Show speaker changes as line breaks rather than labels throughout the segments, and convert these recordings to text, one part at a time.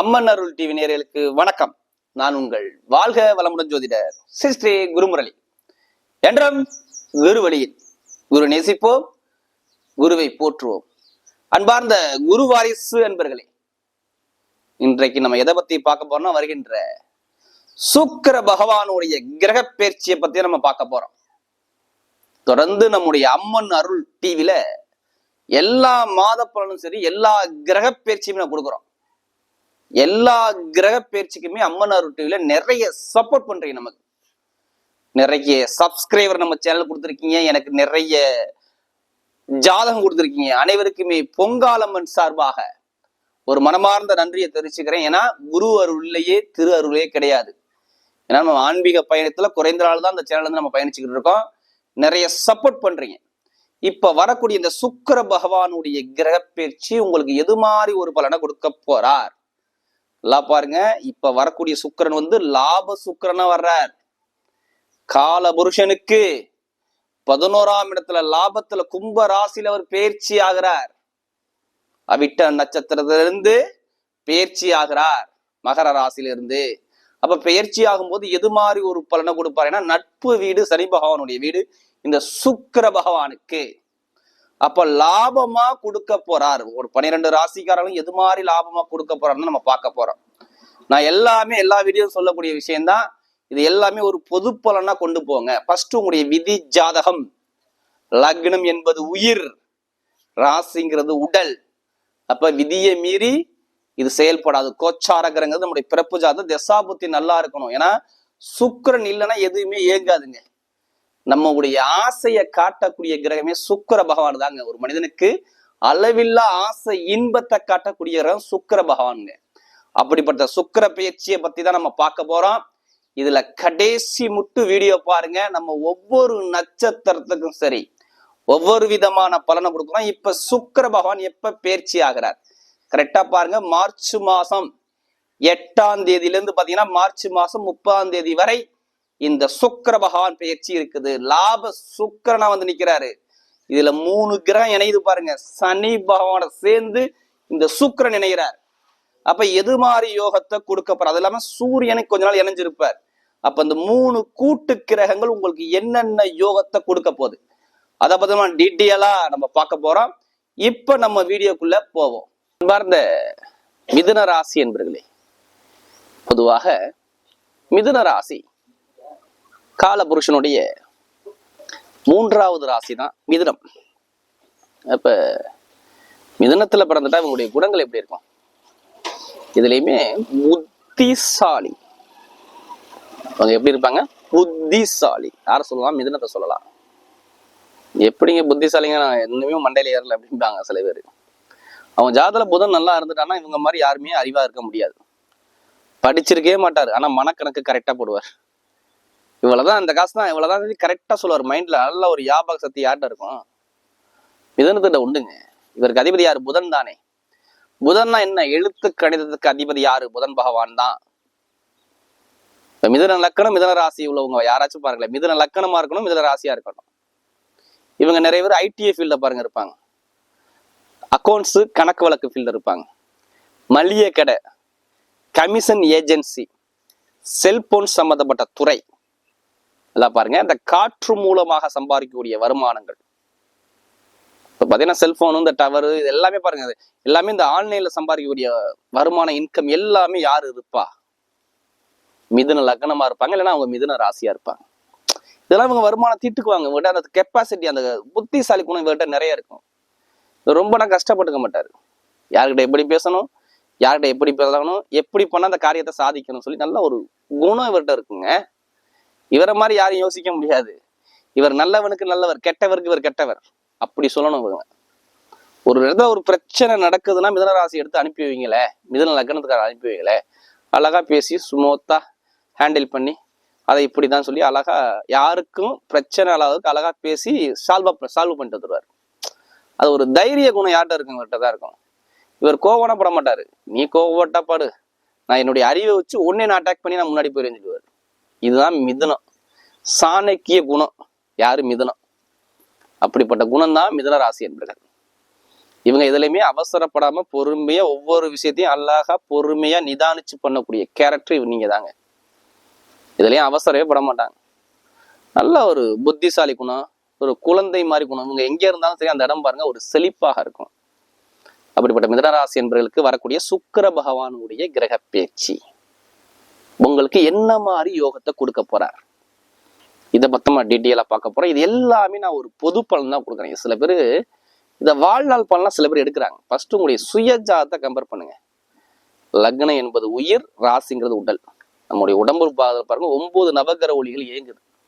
அம்மன் அருள் TV நேயர்களுக்கு வணக்கம். நான் உங்கள் வாழ்க வளமுடன் ஜோதிடர் ஸ்ரீ ஸ்ரீ குருமுரளி. என்றும் குரு வழியில் குரு நேசிப்போம் குருவை போற்றுவோம். அன்பார்ந்த குரு வாரிசு என்பர்களே இன்றைக்கு நம்ம எதை பத்தி பார்க்க போறோம்னா வருகின்ற சுக்கிர பகவானுடைய கிரக பயிற்சியை பத்தி நம்ம பார்க்க போறோம். தொடர்ந்து நம்முடைய அம்மன் அருள் டிவில எல்லா மாத பலனும் சரி எல்லா கிரக பயிற்சியுமே நம்ம கொடுக்குறோம். எல்லா கிரக பயிற்சிக்குமே அம்மன் அருள் நிறைய சப்போர்ட் பண்றீங்க நமக்கு. நிறைய சப்ஸ்கிரைபர் நம்ம சேனல் கொடுத்துருக்கீங்க. எனக்கு நிறைய ஜாதகம் கொடுத்துருக்கீங்க. அனைவருக்குமே பொங்காலம்மன் சார்பாக ஒரு மனமார்ந்த நன்றியை தெரிவிச்சுக்கிறேன். ஏன்னா குரு அருள்லையே திரு அருளே கிடையாது. ஏன்னா நம்ம ஆன்மீக பயணத்துல குறைந்த நாள் தான் அந்த சேனல் வந்து நம்ம பயணிச்சுக்கிட்டு இருக்கோம். நிறைய சப்போர்ட் பண்றீங்க. இப்ப வரக்கூடிய இந்த சுக்கிர பகவானுடைய கிரக பயிற்சி உங்களுக்கு எது மாதிரி ஒரு பலனை கொடுக்க போறார்? நல்லா பாருங்க. இப்ப வரக்கூடிய சுக்கிரன் வந்து லாப சுக்கரனா வர்றார். கால புருஷனுக்கு பதினோராம் இடத்துல லாபத்துல கும்ப ராசியில அவர் பயிற்சி ஆகிறார். அவிட்ட நட்சத்திரத்திலிருந்து பயிற்சி ஆகிறார். மகர ராசியிலிருந்து. அப்ப பெயர்ச்சி ஆகும்போது எது மாதிரி ஒரு பலனை கொடுப்பார்? ஏன்னா நட்பு வீடு சனி பகவானுடைய வீடு. இந்த சுக்கிர பகவானுக்கு. அப்ப லாபமா கொடுக்க போறார். ஒரு பன்னிரெண்டு ராசிக்காரங்களும் எது மாதிரி லாபமா கொடுக்க போறாருன்னு நம்ம பார்க்க போறோம். நான் எல்லாமே எல்லா வீடியோ சொல்லக்கூடிய விஷயம்தான். இது எல்லாமே ஒரு பொது பலனா கொண்டு போங்க. ஃபர்ஸ்ட் உங்களுடைய விதி ஜாதகம். லக்னம் என்பது உயிர். ராசிங்கிறது உடல். அப்ப விதியை மீறி இது செயல்படாது. கோச்சாரகரங்கிறது நம்முடைய பிறப்பு ஜாதகம். தசாபுத்தி நல்லா இருக்கணும். ஏன்னா சுக்கரன் இல்லைன்னா எதுவுமே இயங்காதுங்க. நம்மளுடைய ஆசையை காட்டக்கூடிய கிரகமே சுக்கிர பகவான் தாங்க. ஒரு மனிதனுக்கு அளவில்லா ஆசை இன்பத்தை காட்டக்கூடிய கிரகம் சுக்கிர பகவானுங்க. அப்படிப்பட்ட சுக்கிர பயிற்சியை பத்தி தான் நம்ம பார்க்க போறோம். இதுல கடைசி முட்டு வீடியோ பாருங்க. நம்ம ஒவ்வொரு நட்சத்திரத்துக்கும் சரி ஒவ்வொரு விதமான பலனை கொடுக்குறோம். இப்ப சுக்கிர பகவான் எப்ப பயிற்சி ஆகிறார்? கரெக்டா பாருங்க. மார்ச் மாசம் எட்டாம் தேதியிலிருந்து பாத்தீங்கன்னா மார்ச் மாசம் முப்பதாம் தேதி வரை இந்த சுக்கர பகவான் பயிற்சி இருக்குது. லாப சுக்கரனா வந்து நிக்கிறாரு. இதுல மூணு கிரகம் இணையுது பாருங்க. சனி பகவான சேர்ந்து இந்த சுக்கரன் இணைகிறார் அப்ப எது மாதிரி யோகத்தை கொடுக்க அது இல்லாம சூரியனுக்கு கொஞ்ச நாள் இணைஞ்சிருப்பார். அப்ப இந்த மூணு கூட்டு கிரகங்கள் உங்களுக்கு என்னென்ன யோகத்தை கொடுக்க போகுது? அதை பத்தி டீட்டெயிலா நம்ம பார்க்க போறோம். இப்ப நம்ம வீடியோக்குள்ள போவோம். இந்த மிதுன ராசி என்பர்களே பொதுவாக மிதுன ராசி காலபுருஷனுடைய மூன்றாவது ராசி தான் மிதுனம். அப்ப மிதனத்துல பிறந்துட்டா இவங்களுடைய குணங்கள் எப்படி இருக்கும்? இதுலயுமே புத்திசாலி. அவங்க எப்படி இருப்பாங்க? புத்திசாலி. யார சொல்லலாம்? மிதனத்தை சொல்லலாம். எப்படிங்க புத்திசாலிங்க? நான் இன்னுமே மண்டையில ஏறல அப்படின்பாங்க சில பேர். அவன் ஜாதல புதன் நல்லா இருந்துட்டான்னா இவங்க மாதிரி யாருமே அறிவா இருக்க முடியாது. படிச்சிருக்கவே மாட்டாரு. ஆனா மனக்கணக்கு கரெக்டா போடுவார். இவ்வளவுதான் அந்த காசு தான் இவ்வளவுதான் கரெக்டா சொல்லுவார். மைண்ட்ல நல்ல ஒரு யாபக சக்தி யார்கிட்ட இருக்கும்? மிதனத்துல உண்டுங்க. இவருக்கு அதிபதி யாரு? புதன் தானே. புதன்னா என்ன? எழுத்து கணிதத்துக்கு அதிபதி யாரு? புதன் பகவான் தான். இப்ப மிதன லக்கணம் மிதன ராசி உள்ளவங்க யாராச்சும் பாருங்களேன். மிதன லக்கணமா இருக்கணும் மிதன ராசியா இருக்கணும். இவங்க நிறைய பேர் ஐடிஐ ஃபீல்ட பாருங்க இருப்பாங்க. அக்கௌண்ட்ஸ் கணக்கு வழக்கு ஃபீல்டு இருப்பாங்க. மளிகை கடை கமிஷன் ஏஜென்சி செல்போன் சம்மந்தப்பட்ட துறை. எல்லாம் பாருங்க. இந்த காற்று மூலமாக சம்பாதிக்கக்கூடிய வருமானங்கள். இப்போ பார்த்தீங்கன்னா செல்ஃபோனு இந்த டவரு இது எல்லாமே பாருங்க. எல்லாமே இந்த ஆன்லைன்ல சம்பாதிக்கக்கூடிய வருமான இன்கம் எல்லாமே யார் இருப்பா? மிதுன லக்னமா இருப்பாங்க. இல்லைன்னா அவங்க மிதுன ராசியா இருப்பாங்க. இதெல்லாம் இவங்க வருமானம் தீட்டுக்குவாங்க. இவங்ககிட்ட அந்த கெப்பாசிட்டி அந்த புத்திசாலி குணம் இவங்ககிட்ட நிறைய இருக்கும். ரொம்ப நான் கஷ்டப்பட்டுக்க மாட்டாரு. யார்கிட்ட எப்படி பேசணும்? யார்கிட்ட எப்படி பேசணும்? எப்படி பண்ணால் அந்த காரியத்தை சாதிக்கணும் சொல்லி நல்ல ஒரு குணம் இவர்கிட்ட இருக்குங்க. இவரை மாதிரி யாரும் யோசிக்க முடியாது. இவர் நல்லவனுக்கு நல்லவர் கெட்டவருக்கு இவர் கெட்டவர். அப்படி சொல்லணும் இவங்க ஒரு இடத்துல ஒரு பிரச்சனை நடக்குதுன்னா மிதன ராசி எடுத்து அனுப்பி வைங்களே. மிதன லக்னத்துக்கார அனுப்பி வைங்களே. அழகா பேசி சுமோத்தா ஹேண்டில் பண்ணி அதை இப்படி தான் சொல்லி அழகா யாருக்கும் பிரச்சனை அளவுக்கு அழகா பேசி சால்வ் சால்வ் பண்ணிட்டு வந்துருவார். அது ஒரு தைரிய குணம் யார்கிட்ட இருக்கும் இவர்கிட்ட தான் இருக்கும். இவர் கோவம்னா பட மாட்டாரு. நீ கோவப்பட்டா பாடு. நான் என்னுடைய அறிவை வச்சு ஒன்னே நான் அட்டாக் பண்ணி நான் முன்னாடி போய் இதுதான் மிதுனம். சாணக்கிய குணம். யாரு மிதுனம்? அப்படிப்பட்ட குணம் தான் மிதுன ராசி என்பர்கள். இவங்க எதுலையுமே அவசரப்படாம பொறுமையா ஒவ்வொரு விஷயத்தையும் அழகா பொறுமையா நிதானிச்சு பண்ணக்கூடிய கேரக்டர் நீங்க தாங்க இதுலயும் அவசரவே பட மாட்டாங்க. நல்ல ஒரு புத்திசாலி குணம் ஒரு குழந்தை மாதிரி குணம். இவங்க எங்க இருந்தாலும் சரி அந்த இடம் பாருங்க ஒரு செழிப்பாக இருக்கும். அப்படிப்பட்ட மிதனராசி என்பவர்களுக்கு வரக்கூடிய சுக்கிர பகவானுடைய கிரக பேச்சு. உங்களுக்கு என்ன மாதிரி யோகத்தை கொடுக்க போறார்? இதை பத்தமா டீட்டெயிலா பார்க்க போறோம். இது எல்லாமே நான் ஒரு பொது பலன் தான் கொடுக்குறேன். சில பேர் இந்த வாழ்நாள் பலனா சில பேர் எடுக்கிறாங்க. ஃபர்ஸ்ட் உங்களுடைய சுயஜாதத்தை கம்பேர் பண்ணுங்க. லக்னம் என்பது உயிர் ராசிங்கிறது உடல். நம்முடைய உடம்பு பா- பாருங்க ஒன்பது நவகர ஒளிகள் இயங்குது.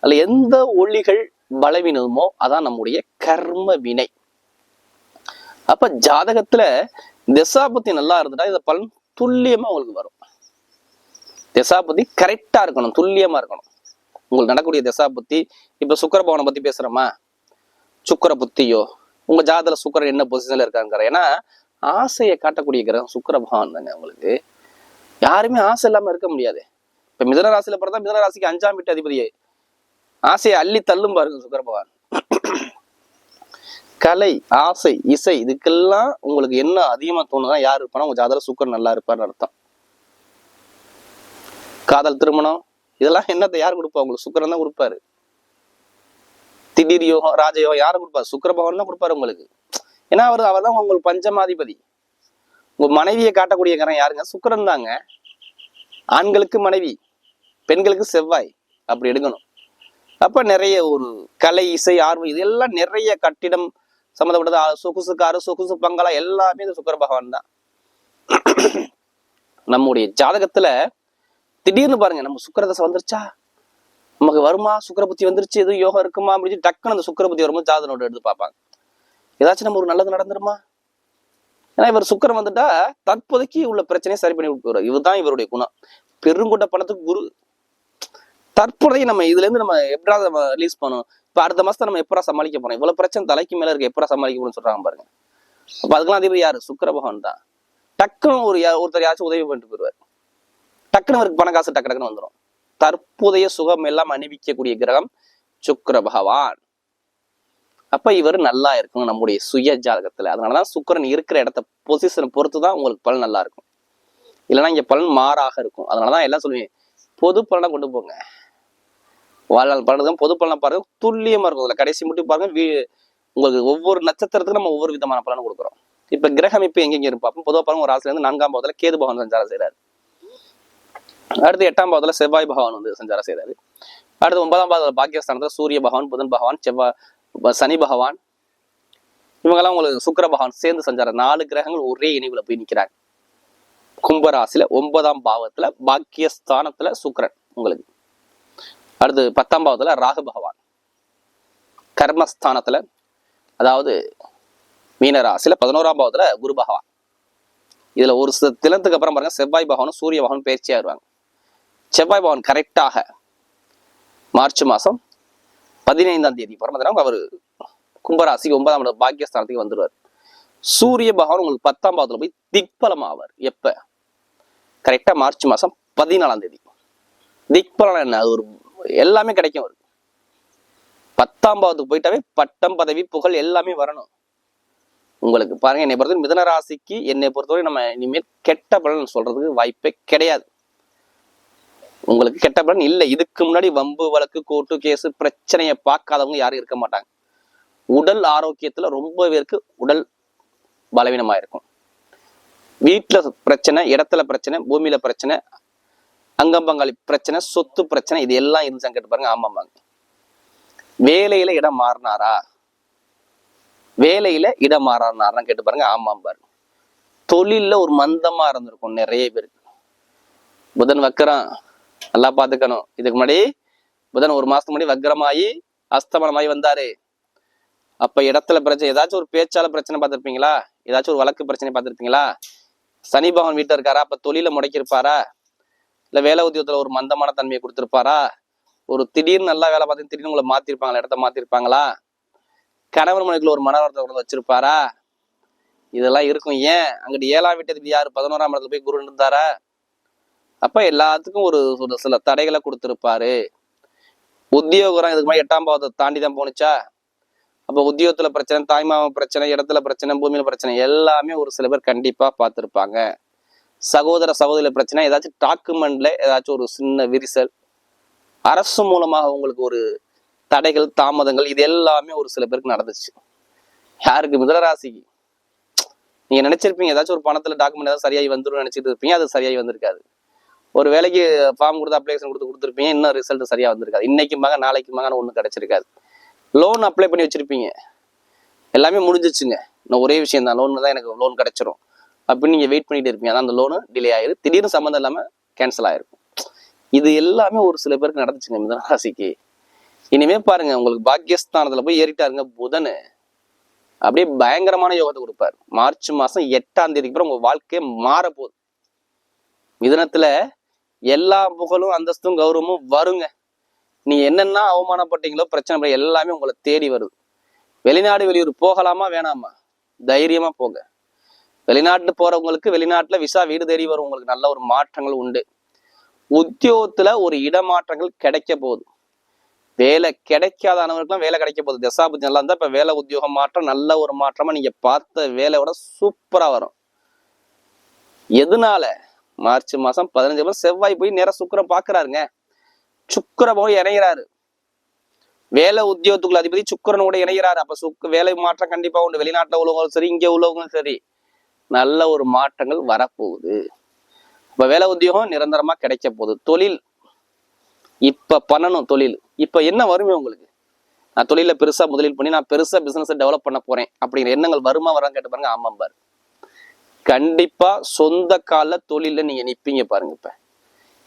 அதுல எந்த ஒளிகள் பலவீனமோ அதான் நம்முடைய கர்ம வினை. அப்ப ஜாதகத்துல திசாபத்தி நல்லா இருந்துட்டா இந்த பலன் துல்லியமா உங்களுக்கு வரும். திசாபதி கரெக்டா இருக்கணும் துல்லியமா இருக்கணும். உங்களுக்கு நடக்கூடிய திசாபுத்தி இப்ப இப்போ பவனை பத்தி பேசுறோமா? சுக்கர புத்தியோ உங்க ஜாதகத்துல சுக்கரன் என்ன பொசிஷன்ல இருக்காங்கிற? ஏன்னா ஆசையை காட்டக்கூடிய கிரகம் சுக்கிர தாங்க உங்களுக்கு. யாருமே ஆசை இல்லாம இருக்க முடியாது. இப்ப மிதன ராசியில பிறந்தா மிதன ராசிக்கு அஞ்சாம் வீட்டு அதிபதியே. ஆசையை அள்ளி தள்ளும் பாருங்க சுக்கரபகவான். கலை ஆசை இசை இதுக்கெல்லாம் உங்களுக்கு என்ன அதிகமா தோணுதான் யார் இருப்பானா? உங்க ஜாதகத்துல சுக்கரன் நல்லா இருப்பார்னு அர்த்தம். காதல் திருமணம் இதெல்லாம் என்னத்தை யார் கொடுப்பா? உங்களுக்கு சுக்கரன் தான் கொடுப்பாரு. திடீர் யோகம் ராஜயோகம் யாரும் கொடுப்பாரு? சுக்கர பகவான் தான் கொடுப்பாரு உங்களுக்கு. ஏன்னா அவர் அவர் தான் உங்களுக்கு பஞ்சமாதிபதி. உங்க மனைவியை காட்டக்கூடிய கரம் யாருங்க? சுக்கரன் தாங்க. ஆண்களுக்கு மனைவி பெண்களுக்கு செவ்வாய் அப்படி எடுக்கணும். அப்ப நிறைய ஒரு கலை இசை ஆர்வம் இதெல்லாம் நிறைய கட்டிடம் சம்மந்தப்பட்டது. சொகுசு காரு சொகுசு பங்களா எல்லாமே இந்த சுக்கர பகவான் தான். நம்முடைய ஜாதகத்துல திடீர்னு பாருங்க நம்ம சுக்கரதசை வந்துருச்சா? நமக்கு வருமா? சுக்கிர புத்தி வந்துருச்சு எதுவும் யோகம் இருக்குமா? அப்படின்னு டக்குன்னு அந்த சுக்கிர புத்தி வரும்போது ஜாதக நோட்டு எடுத்து பார்ப்பாங்க. ஏதாச்சும் நம்ம ஒரு நல்லது நடந்துருமா? ஏன்னா இவர் சுக்கிரம் வந்துட்டா தற்போதைக்கு உள்ள பிரச்சனையை சரி பண்ணி விட்டுருவார். இவர்தான் இவருடைய குணம். பெருங்கொண்ட பணத்துக்கு குரு தற்போதைக்கு நம்ம இதுல இருந்து நம்ம எப்படா நம்ம ரிலீஸ் பண்ணணும். இப்ப அடுத்த மாசத்தை நம்ம எப்படா சமாளிக்க போறோம்? இவ்வளவு பிரச்சனை தலைக்கு மேல இருக்கு எப்படா சமாளிக்க போறோம்னு சொல்றாங்க பாருங்க. அப்ப அதுக்கெல்லாம் அதிபர் யாரு? சுக்கர பகவான் தான். டக்குன்னு ஒரு ஒருத்தர் யாராச்சும் உதவி பண்ணிட்டு போயிருவாரு டக்குனு அவருக்கு பண காசு டக்கு டக்குன்னு வந்துடும் தற்போதைய சுகம் எல்லாம் அணிவிக்கக்கூடிய கிரகம் சுக்கர பகவான். அப்ப இவர் நல்லா இருக்கும் நம்முடைய சுய ஜாதகத்துல. அதனாலதான் சுக்கிரன் இருக்கிற இடத்த பொசிஷனை பொறுத்து தான் உங்களுக்கு பலன் நல்லா இருக்கும். இல்லைன்னா இங்க பலன் மாறாக இருக்கும். அதனாலதான் எல்லாம் சொல்லுவேன் பொது பலனை கொண்டு போங்க. வாழ்நாள் பலன் பொது பலனை பாருங்க துல்லியமா இருக்கும். அதுல கடைசி மட்டும் பாருங்க வீ- உங்களுக்கு ஒவ்வொரு நட்சத்திரத்துக்கும் நம்ம ஒவ்வொரு விதமான பலன் கொடுக்குறோம். இப்ப கிரகம் இப்ப எங்கெங்க இருப்பாப்போம் பொதுவாக பாருங்க ஒரு ராசில இருந்து நான்காம் பாவத்துல கேது பகவான் சஞ்சாரம் செய்யறாரு அடுத்து எட்டாம் பாவத்துல செவ்வாய் பகவான் வந்து சஞ்சாரம் செய்றாரு. அடுத்து ஒன்பதாம் பாவத்துல பாக்கியஸ்தானத்துல சூரிய பகவான் புதன் பகவான் செவ்வாய் சனி பகவான். இவங்கெல்லாம் உங்களுக்கு சுக்கர பகவான் சேர்ந்து சஞ்சாரம் நாலு கிரகங்கள் ஒரே இணைவுல போய் நிக்கிறாங்க. கும்பராசில ஒன்பதாம் பாவத்துல பாக்கியஸ்தானத்துல சுக்கரன் உங்களுக்கு. அடுத்து பத்தாம் பாவத்துல ராகு பகவான். கர்மஸ்தானத்துல அதாவது மீனராசில பதினோராம் பாவத்துல குரு பகவான். இதுல ஒரு சில தினத்துக்கு அப்புறம் பாருங்க செவ்வாய் பகவானும் சூரிய பகவானும் பயிற்சியா வருவாங்க செவ்வாய் பவன் கரெக்டாக மார்ச் மாதம் பதினைந்தாம் தேதி பிறந்ததுனா அவர் கும்பராசிக்கு ஒன்பதாம் இடம் பாக்கியஸ்தானத்துக்கு வந்துடுவார் சூரிய பகவான் உங்களுக்கு பத்தாம் பாதத்தில் போய் திக்பலம் ஆவார் எப்போ? கரெக்டாக மார்ச் மாதம் பதினாலாம் தேதி. திக்பலம் என்ன? அது ஒரு எல்லாமே கிடைக்கும் அவருக்கு. பத்தாம் பாவத்துக்கு போயிட்டாவே பட்டம் பதவி புகழ் எல்லாமே வரணும். உங்களுக்கு பாருங்க என்னை பொறுத்தவரை மிதன ராசிக்கு என்னை பொறுத்தவரை நம்ம இனிமேல் கெட்ட பலன் சொல்றதுக்கு வாய்ப்பே கிடையாது. உங்களுக்கு கெட்ட பலன் இல்லை. இதுக்கு முன்னாடி வம்பு வழக்கு கோர்ட்டு கேஸு பிரச்சனையை பார்க்காதவங்க யாரும் இருக்க மாட்டாங்க. உடல் ஆரோக்கியத்துல ரொம்ப பேருக்கு உடல் பலவீனமாக இருக்கும். வீட்டுல பிரச்சனை இடத்துல பிரச்சனை பூமியில பிரச்சனை அங்கம்பங்காளி பிரச்சனை சொத்து பிரச்சனை இது எல்லாம் இருந்துச்சாங்க கேட்டு பாருங்க. ஆமாமாங்க வேலையில இடம் மாறினாரா? வேலையில இடம் மாறினாரான்னு கேட்டு பாருங்க. ஆமாம் பாருங்க தொழில்ல ஒரு மந்தமா இருந்திருக்கும் நிறைய பேருக்கு. புதன் வக்கரம் நல்லா பாத்துக்கணும். இதுக்கு முன்னாடி புதன் ஒரு மாசத்துக்கு முன்னாடி வக்ரமாயி அஸ்தமனமாயி வந்தாரு. அப்ப இடத்துல பிரச்சனை ஏதாச்சும் ஒரு பேச்சால பிரச்சனை பார்த்துருப்பீங்களா? ஏதாச்சும் ஒரு வழக்கு பிரச்சனை பார்த்துருப்பீங்களா? சனி பகவான் வீட்டில் இருக்காரா? அப்ப தொழில முடக்கியிருப்பாரா? இல்ல வேலை உத்தியோகத்துல ஒரு மந்தமான தன்மையை கொடுத்துருப்பாரா? ஒரு திடீர்னு நல்லா வேலை பார்த்து திடீர்னு உங்களை மாத்திருப்பாங்களா? இடத்த மாத்திருப்பாங்களா? கணவர் மனைவிக்குள்ள ஒரு மனவரத்தை கொண்டு வச்சிருப்பாரா? இதெல்லாம் இருக்கும். ஏன்? அங்கிட்டு ஏழாம் வீட்டத்துக்கு யாரு? பதினோராம் இடத்துல போய் குரு இருந்தாரா? அப்போ எல்லாத்துக்கும் ஒரு ஒரு சில தடைகளை கொடுத்துருப்பாரு. உத்தியோகம் இதுக்கு மாதிரி எட்டாம் பாவத்தை தாண்டி தான் போணுச்சா? அப்போ உத்தியோகத்தில் பிரச்சனை தாய்மாம பிரச்சனை இடத்துல பிரச்சனை பூமியில் பிரச்சனை எல்லாமே ஒரு சில பேர் கண்டிப்பாக பார்த்துருப்பாங்க. சகோதர சகோதரி பிரச்சனை ஏதாச்சும் டாக்குமெண்ட்ல ஏதாச்சும் ஒரு சின்ன விரிசல் அரசு மூலமாக உங்களுக்கு ஒரு தடைகள் தாமதங்கள் இது எல்லாமே ஒரு சில பேருக்கு நடந்துச்சு. யாருக்கு? மிதனராசிக்கு நீங்க நினைச்சிருப்பீங்க ஏதாச்சும் ஒரு பணத்துல டாக்குமெண்ட் ஏதாவது சரியாகி வந்துடும் நினைச்சிட்டு இருப்பீங்க அது சரியாகி வந்திருக்காது. ஒரு வேலைக்கு ஃபார்ம் கொடுத்து அப்ளிகேஷன் கொடுத்து கொடுத்துருப்பீங்க இன்னும் ரிசல்ட் சரியாக வந்திருக்காது. இன்னைக்கு மக நாளைக்கு மகன் ஒன்றும் கிடச்சிருக்காது. லோன் அப்ளை பண்ணி வச்சுருப்பீங்க. எல்லாமே முடிஞ்சிச்சுங்க இன்னும் ஒரே விஷயம் தான். லோன் தான் எனக்கு லோன் கிடச்சிரும். அப்படின்னு நீங்கள் வெயிட் பண்ணிட்டு இருப்பீங்க. அதான் அந்த லோனு டிலே ஆயிரும் திடீர்னு சம்மந்தம் இல்லாமல் கேன்சல் ஆயிருக்கும் இது எல்லாமே ஒரு சில பேருக்கு நடந்துச்சுங்க மிதன ராசிக்கு. இனிமே பாருங்க உங்களுக்கு பாக்கியஸ்தானத்துல போய் ஏறிட்டாருங்க புதனு. அப்படியே பயங்கரமான யோகத்தை கொடுப்பாரு. மார்ச் மாசம் எட்டாம் தேதிக்கு அப்புறம் உங்க வாழ்க்கையே மாற போகுது மிதனத்துல எல்லா புகழும் அந்தஸ்தும் கௌரவமும் வருங்க. நீ என்னென்ன அவமானப்பட்டீங்களோ பிரச்சனை பண்ண எல்லாமே உங்களை தேடி வருது. வெளிநாடு வெளியூர் போகலாமா வேணாமா? தைரியமா போங்க. வெளிநாட்டு போறவங்களுக்கு வெளிநாட்டுல விசா வீடு தேடி வரும் உங்களுக்கு நல்ல ஒரு மாற்றங்கள் உண்டு. உத்தியோகத்துல ஒரு இடமாற்றங்கள் கிடைக்க போகுது. வேலை கிடைக்காதவங்களுக்குலாம் வேலை கிடைக்க போகுது. தசாபுத்தி நல்லா இருந்தா இப்ப வேலை உத்தியோகம் மாற்றம் நல்ல ஒரு மாற்றமா நீங்க பார்த்த வேலையோட சூப்பரா வரும். எதனால? மார்ச் மாசம் பதினஞ்சு மாதம் செவ்வாய் போய் நேரம் சுக்கரம் பார்க்குறாருங்க சுக்கிர போய் இணைகிறாரு வேலை உத்தியோகத்துக்குள்ள அதிபதி சுக்கிரன் கூட இணைகிறாரு அப்ப சுக்க வேலை மாற்றம் கண்டிப்பா உண்டு. வெளிநாட்டுல உள்ளவங்களும் சரி இங்க உள்ளவங்களும் சரி. நல்ல ஒரு மாற்றங்கள் வரப்போகுது. இப்போ வேலை உத்தியோகம் நிரந்தரமா கிடைக்க போகுது. தொழில். இப்ப பண்ணணும் தொழில். இப்ப என்ன வருமே உங்களுக்கு? நான் தொழில பெருசா முதலீடு பண்ணி நான் பெருசா பிஸ்னஸை டெவலப் பண்ண போறேன். அப்படிங்கிற எண்ணங்கள் வருமா வரான்னு கேட்டு பாருங்க. ஆமாம் பாரு. கண்டிப்பா சொந்த கால தொழில நீங்க நிப்பீங்க பாருங்க இப்ப.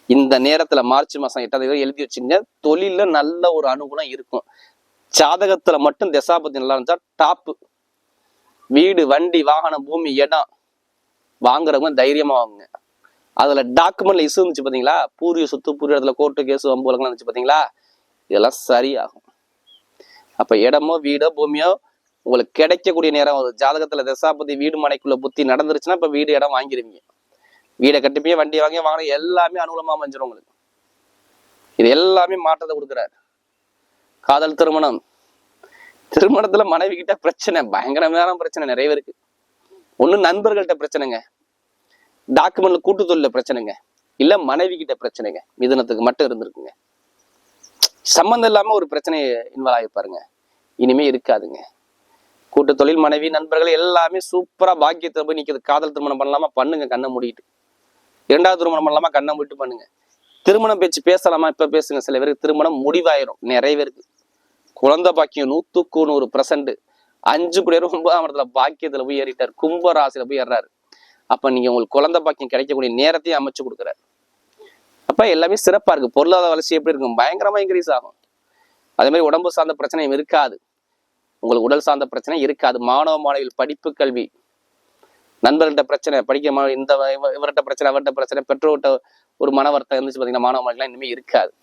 இந்த நேரத்துல மார்ச் மாசம் எட்டாம் தேதி எழுதி வச்சுங்க. தொழில நல்ல ஒரு அனுகூலம் இருக்கும். ஜாதகத்துல மட்டும் தசாபதி நல்லா இருந்தா டாப்பு வீடு வண்டி வாகனம் பூமி இடம். வாங்குறவங்க தைரியமா வாங்குங்க. அதுல டாக்குமெண்ட்ல இசு இருந்துச்சு பாத்தீங்களா? பூரிய சொத்து பூரிய இடத்துல கோர்ட்டு கேஸ் வம்பு இருந்துச்சு பாத்தீங்களா? இதெல்லாம் சரியாகும். அப்ப இடமோ வீடோ பூமியோ உங்களுக்கு கிடைக்கக்கூடிய நேரம் ஒரு ஜாதகத்துல தசாபதி வீடு மனைக்குள்ள புத்தி நடந்துருச்சுன்னா இப்ப வீடு இடம் வாங்கிடுவீங்க வீடை கட்டிப்பீங்க வண்டி வாங்கி வாங்கின எல்லாமே அனுகூலமா அமைஞ்சிரும் உங்களுக்கு. இது எல்லாமே மாற்றத்தை கொடுக்குறாரு. காதல் திருமணம். திருமணத்துல மனைவி கிட்ட பிரச்சனை பயங்கரமான பிரச்சனை நிறைய இருக்கு. ஒண்ணு நண்பர்கள்ட்ட பிரச்சனைங்க. டாக்குமெண்ட்ல கூட்டு தொழில பிரச்சனைங்க. இல்ல மனைவி கிட்ட பிரச்சனைங்க. மிதனத்துக்கு மட்டும் இருந்திருக்குங்க. சம்மந்தம் இல்லாம ஒரு பிரச்சனை இன்வால்வ் ஆகிப்பாருங்க இனிமே இருக்காதுங்க. கூட்டு தொழில் மனைவி நண்பர்கள் எல்லாமே சூப்பரா பாக்கியத்தை போய் நிக்கிறது காதல் திருமணம் பண்ணலாமா? பண்ணுங்க கண்ணை மூடிட்டு. இரண்டாவது திருமணம் பண்ணலாமா? கண்ணை மூடிட்டு பண்ணுங்க. திருமணம் பேச்சு பேசலாமா? இப்ப பேசுங்க. சில பேருக்கு திருமணம் முடிவாயிரும். நிறைய பேருக்கு. குழந்தை பாக்கியம் நூத்துக்கு நூறு பர்சன்ட் அஞ்சு பேர் ஒன்பதாம் இடத்துல பாக்கியத்துல போய் ஏறிட்டார். கும்ப ராசியில போய் ஏறாரு அப்ப நீங்க உங்களுக்கு குழந்தை பாக்கியம் கிடைக்கக்கூடிய நேரத்தையும் அமைச்சு கொடுக்குறாரு. அப்ப எல்லாமே சிறப்பா இருக்கு. பொருளாதார வளர்ச்சி எப்படி இருக்கும்? பயங்கரமா இன்க்ரீஸ் ஆகும். அதே மாதிரி உடம்பு சார்ந்த பிரச்சனையும் இருக்காது. உங்களுக்கு உடல் சார்ந்த பிரச்சனை இருக்காது. மாணவ மாணவிகள் படிப்பு கல்வி. நண்பர்கள்ட்ட பிரச்சனை படிக்க மா- இந்த இவர்கிட்ட பிரச்சனை அவர்கிட்ட பிரச்சனை பெற்றோர்கிட்ட ஒரு மன வருத்தம் இருந்துச்சு பார்த்தீங்கன்னா மாணவ மாணவிகள்லாம் இனிமேல் இருக்காது.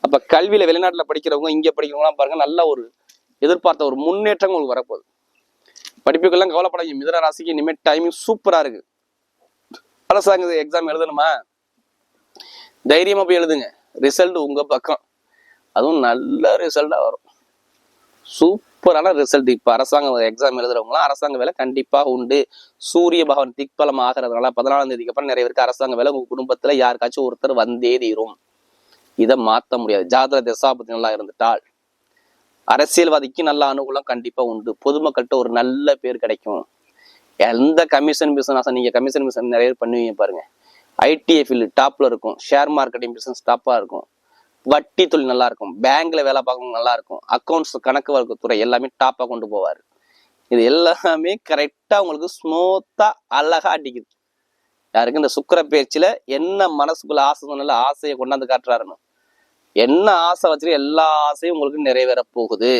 அப்ப கல்வியில வெளிநாட்டுல படிக்கிறவங்க இங்க படிக்கிறவங்களாம் பாருங்க நல்ல ஒரு எதிர்பார்த்த ஒரு முன்னேற்றம் உங்களுக்கு வரப்போகுது. படிப்புக்கெல்லாம் கவலைப்படாங்க மிதன ராசிக்கு இனிமேல் டைமிங் சூப்பரா இருக்கு. அரசாங்க எக்ஸாம் எழுதணுமா? தைரியமா போய் எழுதுங்க. ரிசல்ட் உங்க பக்கம். அதுவும் நல்ல ரிசல்ட்டாக வரும். சூப்பரான ரிசல்ட் இப்போ அரசாங்க எக்ஸாம் எழுதுறவங்களாம் அரசாங்க வேலை கண்டிப்பாக உண்டு. சூரிய பகவான் திக்பலம் ஆகிறதுனால பதினாலாம் தேதிக்கு அப்புறம் நிறைய பேருக்கு அரசாங்க வேலை. உங்கள் குடும்பத்தில் யாருக்காச்சும் ஒருத்தர் வந்தே தீரும். இதை மாற்ற முடியாது. ஜாதக தசாபதி நல்லா இருந்துட்டால். அரசியல்வாதிக்கு நல்ல அனுகூலம் கண்டிப்பாக உண்டு. பொதுமக்கள்கிட்ட ஒரு நல்ல பேர் கிடைக்கும். எந்த கமிஷன் பிசினஸ் நீங்கள் கமிஷன் பிசினஸ் நிறைய பேர் பண்ணுவீங்க பாருங்க. ஐடிஐ ஃபீல்டு டாப்பில் இருக்கும். ஷேர் மார்க்கெட்டிங் பிசினஸ் டாப்பாக இருக்கும். வட்டி தொழில் நல்லா இருக்கும் பேங்க்ல வேலை பார்க்கணும் நல்லா இருக்கும் அக்கௌண்ட்ஸ் கணக்கு வழக்கு துறை எல்லாமே டாப்பா கொண்டு போவார். இது எல்லாமே கரெக்டா உங்களுக்கு ஸ்மூத்தா அழகா அடிக்குது. யாருக்கு? இந்த சுக்கிர பேச்சுல என்ன மனசுக்குள்ள ஆசை சொன்னால ஆசையை கொண்டாந்து காட்டுறாருன்னு. என்ன ஆசை வச்சு எல்லா ஆசையும் உங்களுக்கு நிறைவேற போகுது.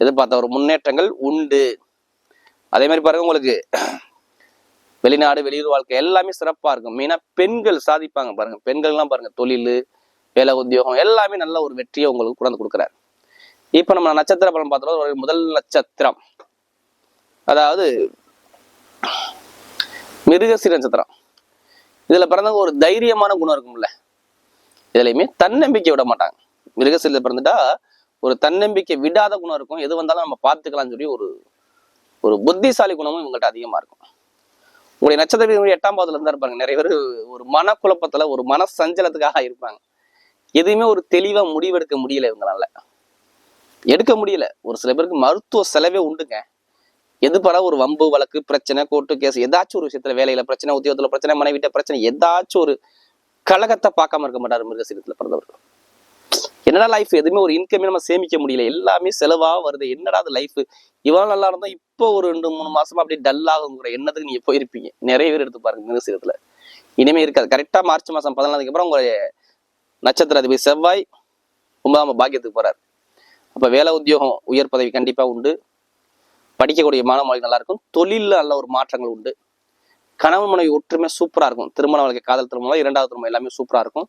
எதிர்பார்த்த ஒரு முன்னேற்றங்கள் உண்டு. அதே மாதிரி பாருங்க உங்களுக்கு. வெளிநாடு வெளியூர் வாழ்க்கை எல்லாமே சிறப்பா இருக்கும். மெயினா பெண்கள் சாதிப்பாங்க பாருங்க. பெண்கள்லாம் பாருங்க தொழில் வேலை உத்தியோகம் எல்லாமே நல்ல ஒரு வெற்றியை உங்களுக்கு கொண்டாந்து கொடுக்குறாரு. இப்போ நம்ம நட்சத்திர பலன் பார்த்தோம் ஒரு முதல் நட்சத்திரம். அதாவது மிருகசி நட்சத்திரம். இதுல பிறந்தவங்க ஒரு தைரியமான குணம் இருக்கும்ல. இதுலையுமே தன்னம்பிக்கை விட மாட்டாங்க. மிருகசீல பிறந்துட்டா ஒரு தன்னம்பிக்கை விடாத குணம் இருக்கும். எது வந்தாலும் நம்ம பார்த்துக்கலாம்னு சொல்லி ஒரு ஒரு புத்திசாலி குணமும் இவங்கள்ட்ட அதிகமா இருக்கும். உங்களுடைய நட்சத்திரம் எட்டாம் பாவத்துல இருந்தா இருப்பாங்க நிறைய பேர் ஒரு மனக்குழப்பத்துல ஒரு மன சஞ்சலத்துக்காக இருப்பாங்க. எதுவுமே ஒரு தெளிவா முடிவெடுக்க முடியல இவங்களால. எடுக்க முடியல. ஒரு சில பேருக்கு மருத்துவ செலவே உண்டுங்க. எதுபடா ஒரு வம்பு வழக்கு பிரச்சனை கோர்ட்டு கேஸ் ஏதாச்சும் ஒரு விஷயத்துல வேலையில பிரச்சனை உத்தியோகத்துல பிரச்சனை மனைவிட்ட பிரச்சனை ஏதாச்சும் ஒரு கழகத்தை பார்க்காம இருக்க மாட்டாரு மிருகசீரத்துல பிறந்தவர் என்னடா லைஃப் எதுவுமே ஒரு இன்கமே நம்ம சேமிக்க முடியல. எல்லாமே செலவா வருது. என்னடா அது லைஃப் இவ்வளவு நல்லா இருந்தா இப்போ ஒரு ரெண்டு மூணு மாசமா அப்படியே டல்லாகுங்கிற எண்ணத்துக்கு நீங்க போயிருப்பீங்க. நிறைய பேர் எடுத்து பாருங்க மிருகசீரத்துல இனிமே இருக்காது. கரெக்டா மார்ச் மாசம் பதினாலுக்கு அப்புறம் உங்களுடைய நட்சத்திர அதிபதி செவ்வாய் ஒன்பதாம் பாக்கியத்துக்கு போறாரு. அப்ப வேலை உத்தியோகம் உயர் பதவி கண்டிப்பா உண்டு. படிக்கக்கூடிய மாணவர்கள் நல்லா இருக்கும் தொழில்ல நல்ல ஒரு மாற்றங்கள் உண்டு. கணவன் மனைவி ஒற்றுமை சூப்பரா இருக்கும். திருமண வாழ்க்கை காதல் திருமணம் இரண்டாவது திருமணம் எல்லாமே சூப்பரா இருக்கும்.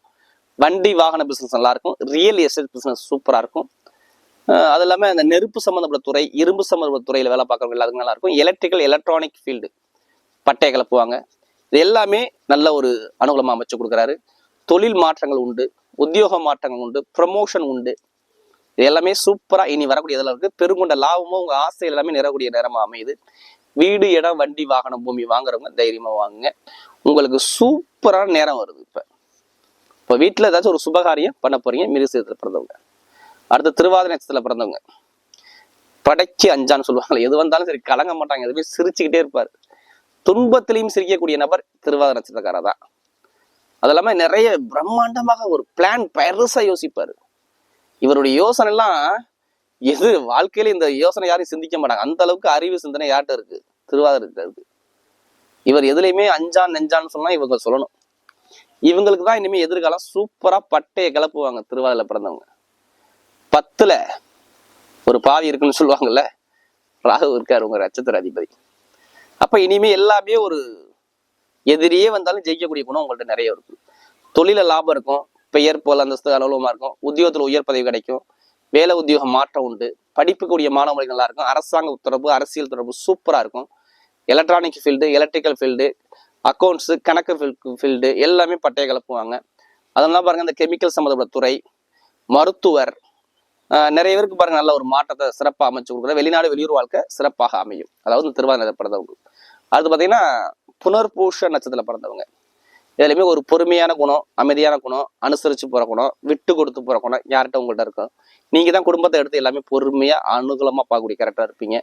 வண்டி வாகன பிசினஸ் நல்லா இருக்கும் ரியல் எஸ்டேட் பிசினஸ் சூப்பரா இருக்கும் அது இல்லாம இந்த நெருப்பு சம்பந்தப்பட்ட துறை இரும்பு சம்பந்தப்பட்ட துறையில வேலை பார்க்கறவங்க எல்லாருக்கும் நல்லா இருக்கும் எலக்ட்ரிக்கல் எலக்ட்ரானிக் ஃபீல்டு பட்டையை கிளப்புவாங்க இது எல்லாமே நல்ல ஒரு அனுகூலமா அமைச்சு கொடுக்குறாரு. தொழில் மாற்றங்கள் உண்டு. உத்தியோக மாற்றங்கள் உண்டு ப்ரமோஷன் உண்டு. இது எல்லாமே சூப்பரா இனி வரக்கூடிய இதில் இருக்கு. பெருங்கொண்ட லாபமும் உங்க ஆசை எல்லாமே நிறக்கூடிய நேரமா அமையுது. வீடு இடம் வண்டி வாகனம் பூமி வாங்குறவங்க தைரியமா வாங்குங்க. உங்களுக்கு சூப்பரான நேரம் வருது இப்ப. இப்ப வீட்டுல ஏதாச்சும் ஒரு சுபகாரியம் பண்ண போறீங்க மிருகசீரத்துல பிறந்தவங்க. அடுத்து திருவாதிரை நட்சத்திரத்துல பிறந்தவங்க. படைக்கு அஞ்சான்னு சொல்லுவாங்க எது வந்தாலும் சரி கலங்க மாட்டாங்க. எதுவுமே சிரிச்சுக்கிட்டே இருப்பார். துன்பத்திலையும் சிரிக்கக்கூடிய நபர் திருவாதிரை நட்சத்திரக்காரர் தான் அது இல்லாமல் நிறைய பிரம்மாண்டமாக ஒரு பிளான் பெருசாக யோசிப்பார். இவருடைய யோசனை எல்லாம் எது? வாழ்க்கையில இந்த யோசனை யாரும் சிந்திக்க மாட்டாங்க. அந்த அளவுக்கு அறிவு சிந்தனை யார்கிட்ட இருக்கு? திருவாதிரத்துல இருக்கு. இவர் எதுலையுமே அஞ்சான் நெஞ்சான்னு சொன்னா இவங்க சொல்லணும். இவங்களுக்கு தான் இனிமே எதிர்காலம் சூப்பரா பட்டையை கிளப்புவாங்க திருவாதிரை பிறந்தவங்க. பத்துல ஒரு பாவி இருக்குன்னு சொல்லுவாங்கல்ல? ராகு இருக்காரு உங்க நட்சத்திர அதிபதி. அப்ப இனிமே எல்லாமே ஒரு எதிரியே வந்தாலும் ஜெயிக்கக்கூடிய குணம் உங்கள்ட்ட நிறைய இருக்கும். தொழில லாபம் இருக்கும். பெயர் போல் அந்தஸ்து அலுவலகமா இருக்கும். உத்தியோகத்துல உயர் பதவி கிடைக்கும். வேலை உத்தியோகம் மாற்றம் உண்டு. படிப்புக்கூடிய மாணவர்கள் நல்லா இருக்கும். அரசாங்க தொடர்பு அரசியல் தொடர்பு சூப்பரா இருக்கும். Electronic field electrical field accounts கணக்கு ஃபீல்டு எல்லாமே பட்டைய கலப்புவாங்க. அதெல்லாம் பாருங்க இந்த கெமிக்கல் சம்மந்தப்பட்ட துறை மருத்துவர் நிறைய பேருக்கு பாருங்க நல்ல ஒரு மாற்றத்தை சிறப்பாக அமைச்சு கொடுக்குற வெளிநாடு வெளியூர் வாழ்க்கை சிறப்பாக அமையும். அதாவது இந்த திருவாதிரை பிறந்தவங்க அது பார்த்தீங்கன்னா புனர்பூஷ நட்சத்திரத்தில் பிறந்தவங்க. இதுலையுமே ஒரு பொறுமையான குணம் அமைதியான குணம் அனுசரித்து போகிற குணம் விட்டு கொடுத்து போகிற குணம் யார்கிட்ட உங்கள்ட்ட இருக்கும் நீங்கள் தான் குடும்பத்தை எடுத்து எல்லாமே பொறுமையாக அனுகூலமாக பார்க்கக்கூடிய கரெக்டாக இருப்பீங்க.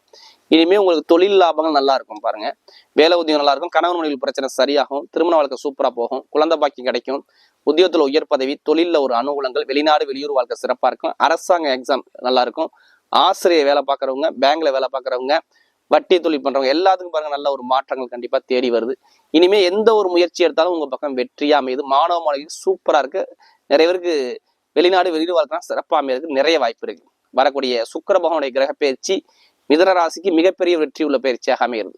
இனிமேல் உங்களுக்கு தொழில் லாபங்கள் நல்லா இருக்கும் பாருங்கள் வேலை உத்தியோகம் நல்லா இருக்கும். கணவன் மனைவி பிரச்சனை சரியாகும். திருமண வாழ்க்கை சூப்பராக போகும். குழந்தை பாக்கியம் கிடைக்கும். உத்தியோகத்தில் உயர் பதவி தொழிலில் ஒரு அனுகூலங்கள் வெளிநாடு வெளியூர் வாழ்க்கை சிறப்பாக இருக்கும். அரசாங்க எக்ஸாம் நல்லா இருக்கும். ஆசிரியர் வேலை பார்க்குறவங்க பேங்க்ல வேலை பார்க்குறவங்க வட்டி தொழில் பண்றவங்க எல்லாத்துக்கும் பாருங்க நல்ல ஒரு மாற்றங்கள் கண்டிப்பா தேடி வருது. இனிமே எந்த ஒரு முயற்சி எடுத்தாலும் உங்க பக்கம் வெற்றியா அமையுது. மாணவ மாணவிகள் சூப்பரா இருக்கு. நிறைய பேருக்கு வெளிநாடு வெளியில் வாழ்க்கை சிறப்பாக அமையறதுக்கு நிறைய வாய்ப்பு இருக்கு. வரக்கூடிய சுக்கர பகவானுடைய கிரக பயிற்சி மிதன ராசிக்கு மிகப்பெரிய வெற்றி உள்ள பயிற்சியாக அமைகிறது.